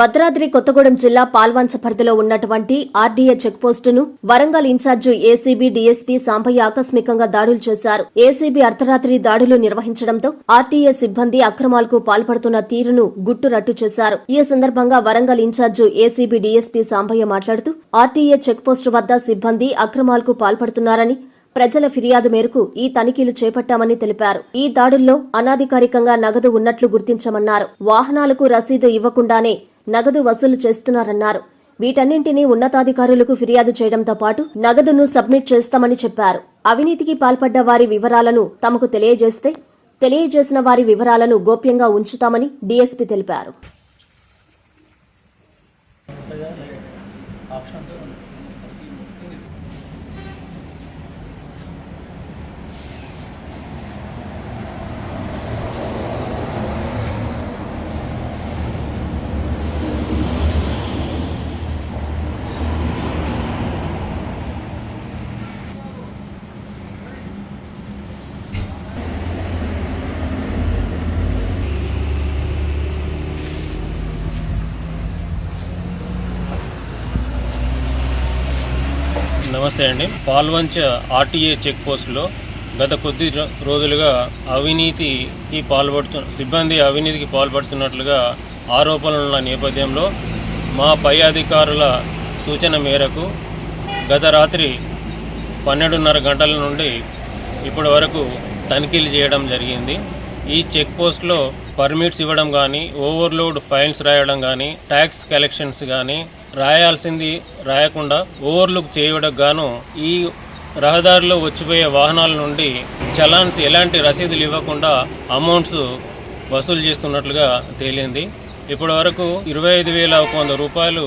భద్రాద్రి కొత్తగూడెం జిల్లా పాల్వంచ పరిధిలో ఉన్నటువంటి RDA చెక్పోస్టును Warangal incharge ACB DSP Sambaiah ఆకస్మికంగా దాడులు చేశారు. ఏసీబీ అర్ధరాత్రి దాడులు నిర్వహించడంతో ఆర్టీఏ సిబ్బంది అక్రమాలకు పాల్పడుతున్న తీరును గుట్టురట్టు చేశారు. ఈ సందర్భంగా Warangal incharge ACB DSP Sambaiah మాట్లాడుతూ ఆర్టీఏ చెక్పోస్టు వద్ద సిబ్బంది అక్రమాలకు పాల్పడుతున్నారని ప్రజల ఫిర్యాదు మేరకు ఈ తనిఖీలు చేపట్టామని తెలిపారు. ఈ దాడుల్లో అనాధికారికంగా నగదు ఉన్నట్లు గుర్తించమన్నారు. వాహనాలకు రసీదు ఇవ్వకుండానే నగదు వసూలు చేస్తున్నారన్నారు. వీటన్నింటినీ ఉన్నతాధికారులకు ఫిర్యాదు చేయడంతో పాటు నగదును సబ్మిట్ చేస్తామని చెప్పారు. అవినీతికి పాల్పడ్డ వారి వివరాలను తమకు తెలియజేస్తే తెలియజేసిన వారి వివరాలను గోప్యంగా ఉంచుతామని డీఎస్పీ తెలిపారు. నమస్తే అండి. పాల్వంచ ఆర్టీఏ చెక్ పోస్టులో గత కొద్ది రోజులుగా అవినీతికి పాల్పడుతు సిబ్బంది అవినీతికి పాల్పడుతున్నట్లుగా ఆరోపణలున్న నేపథ్యంలో మా పై అధికారుల సూచన మేరకు గత రాత్రి పన్నెండున్నర గంటల నుండి ఇప్పటి వరకు తనిఖీలు చేయడం జరిగింది. ఈ చెక్ పోస్ట్లో పర్మిట్స్ ఇవ్వడం కానీ ఓవర్లోడ్ ఫైల్స్ రాయడం కానీ ట్యాక్స్ కలెక్షన్స్ కానీ రాయాల్సింది రాయకుండా ఓవర్లుక్ చేయడం గాను ఈ రహదారిలో వచ్చిపోయే వాహనాల నుండి చలాన్స్ ఎలాంటి రసీదులు ఇవ్వకుండా అమౌంట్స్ వసూలు చేస్తున్నట్లుగా తేలింది. ఇప్పటి వరకు ఇరవై ఐదు వేల ఒక వంద రూపాయలు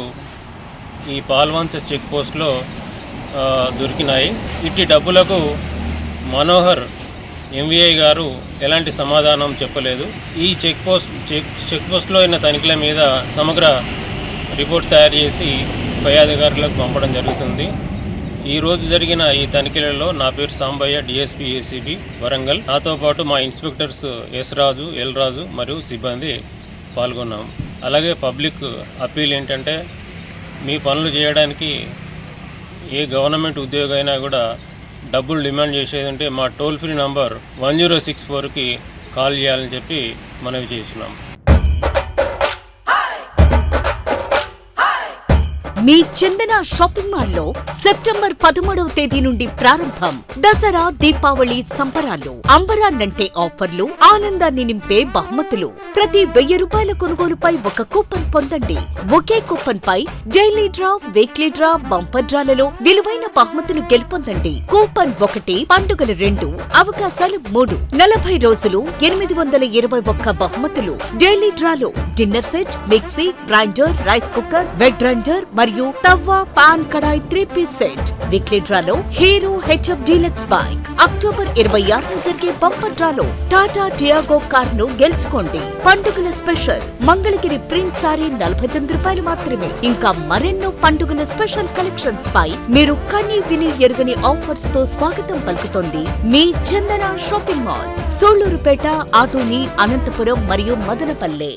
ఈ పాల్వంచ చెక్ పోస్ట్లో దొరికినాయి. ఇట్టి డబ్బులకు మనోహర్ ఎంవీఐ గారు ఎలాంటి సమాధానం చెప్పలేదు. ఈ చెక్ పోస్ట్ చెక్ చెక్ పోస్ట్లో అయిన తనిఖీల మీద సమగ్ర రిపోర్ట్ తయారు చేసి పై అధికారులకు పంపడం జరుగుతుంది. ఈరోజు జరిగిన ఈ తనిఖీలలో నా పేరు సాంబయ్య డిఎస్పీ ఏసీబీ వరంగల్. నాతో పాటు మా inspectors S Raju L Raju మరియు సిబ్బంది పాల్గొన్నాం. అలాగే పబ్లిక్ అప్పీల్ ఏంటంటే మీ పనులు చేయడానికి ఏ గవర్నమెంట్ ఉద్యోగం అయినా కూడా డబ్బులు డిమాండ్ చేసేది అంటే మా toll free number one zero six ఫోర్కి కాల్ చేయాలని చెప్పి మనవి చేస్తున్నాం. మీ చందన షాపింగ్ మాల్లో సెప్టెంబర్ పదమూడవ తేదీ నుండి ప్రారంభం. దసరా దీపావళి సంబరాలు. అంబరాన్నంటే ఆఫర్లు ఆనందాన్ని నింపే బహుమతులు. ప్రతి వెయ్యి రూపాయల కొనుగోలుపై ఒక కూపన్ పొందండి. ఒకే కూపన్ పై daily draw weekly draw bumper డ్రాలలో విలువైన బహుమతులు గెలుపొందండి. కూపన్ ఒకటి పండుగలు రెండు అవకాశాలు మూడు. నలభై రోజులు ఎనిమిది వందల ఇరవై ఒక్క బహుమతులు. డైలీ డ్రాలో dinner set mixie grinder rice cooker wet grinder మరియు tawa pan kadai three piece set. Weekly డ్రాలో Hero HF deluxe bike. October ఇరవై ఆరున జరిగే బంపర్ డ్రాలో టాటా టియాగో కార్ను గెలుచుకోండి. పండుగల స్పెషల్ మంగళగిరి ప్రింట్ సారీ నలభై తొమ్మిది రూపాయలు మాత్రమే. ఇంకా మరెన్నో పండుగల స్పెషల్ కలెక్షన్స్ పై మీరు కనీ విని ఎరుగని ఆఫర్స్తో స్వాగతం పలుకుతోంది మీ చందన షాపింగ్ మాల్. సోళ్ళూరుపేట ఆదోని అనంతపురం మరియు మదనపల్లె.